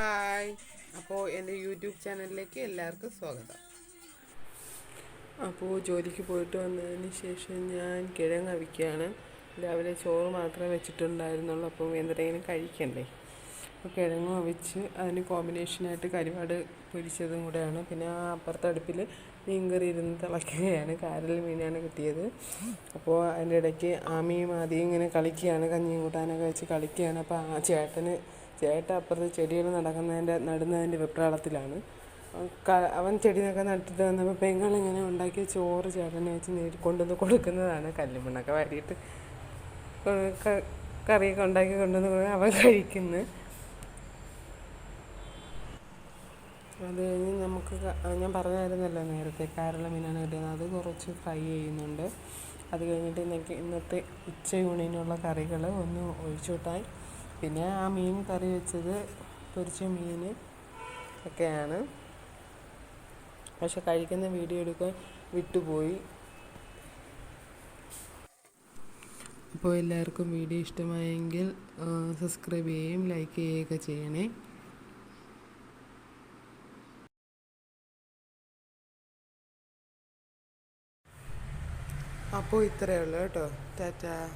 Hi അപ്പോൾ എന്റെ YouTube ചാനലിലേക്ക് എല്ലാവർക്കും സ്വാഗതം. അപ്പോൾ ജോലിക്ക് പോയിട്ട് വന്നതിന് ശേഷം ഞാൻ കിഴങ്ങ് അവിക്കുകയാണ് രാവിലെ ചോറ് മാത്രമേ വെച്ചിട്ടുണ്ടായിരുന്നുള്ളൂ. അപ്പോൾ എന്തെങ്കിലും കഴിക്കണ്ടേ? കിഴങ്ങും അവിച്ച് അതിന് കോമ്പിനേഷനായിട്ട് കരിവാട് പൊരിച്ചതും കൂടെയാണ്. പിന്നെ ആ അപ്പുറത്തെ അടുപ്പിൽ മീൻകറി ഇരുന്ന് തിളയ്ക്കുകയാണ് കാരൽ മീനാണ് കിട്ടിയത്. അപ്പോൾ അതിന്റെ ഇടയ്ക്ക് ആമിയും ആദ്യം ഇങ്ങനെ കളിക്കുകയാണ്. കഞ്ഞിയും കൂട്ടാനൊക്കെ വെച്ച് കളിക്കുകയാണ്. അപ്പോൾ ആ ചേട്ടന് ചേട്ടൻ അപ്പുറത്ത് ചെടികൾ നടക്കുന്നതിന്റെ നടുന്നതിന്റെ വെപ്രാളത്തിലാണ്. അവൻ ചെടിയൊക്കെ നട്ടിട്ട് വന്നപ്പോൾ പെങ്ങളിങ്ങനെ ഉണ്ടാക്കിയ ചോറ് ചേട്ടനെ വെച്ച് നേരി കൊണ്ടുവന്ന് കൊടുക്കുന്നതാണ്. കല്ലുമണ്ണൊക്കെ വാരിയിട്ട് കറിയൊക്കെ ഉണ്ടാക്കി കൊണ്ടുവന്ന് അവൻ കഴിക്കുന്നു. അത് കഴിഞ്ഞ് നമുക്ക് ഞാൻ പറഞ്ഞായിരുന്നല്ലോ നേരത്തെ കാരള മീനാണ് കിട്ടിയത് അത് കുറച്ച് ഫ്രൈ ചെയ്യുന്നുണ്ട്. അത് കഴിഞ്ഞിട്ട് ഇന്നേക്ക് ഇന്നത്തെ ഉച്ചയൂണിനുള്ള കറികൾ ഒന്ന് ഒഴിച്ചുവിട്ടാൽ പിന്നെ ആ മീൻ കറി വെച്ചത് പൊരിച്ച മീൻ ഒക്കെയാണ്. പക്ഷെ കഴിക്കുന്ന വീഡിയോ എടുക്കാൻ വിട്ടുപോയി. അപ്പോൾ എല്ലാവർക്കും വീഡിയോ ഇഷ്ടമായെങ്കിൽ സബ്സ്ക്രൈബ് ചെയ്യുകയും ലൈക്ക് ചെയ്യുകയൊക്കെ ചെയ്യണേ. അപ്പോൾ ഇത്രയേ ഉള്ളൂ കേട്ടോ. ടാറ്റാ.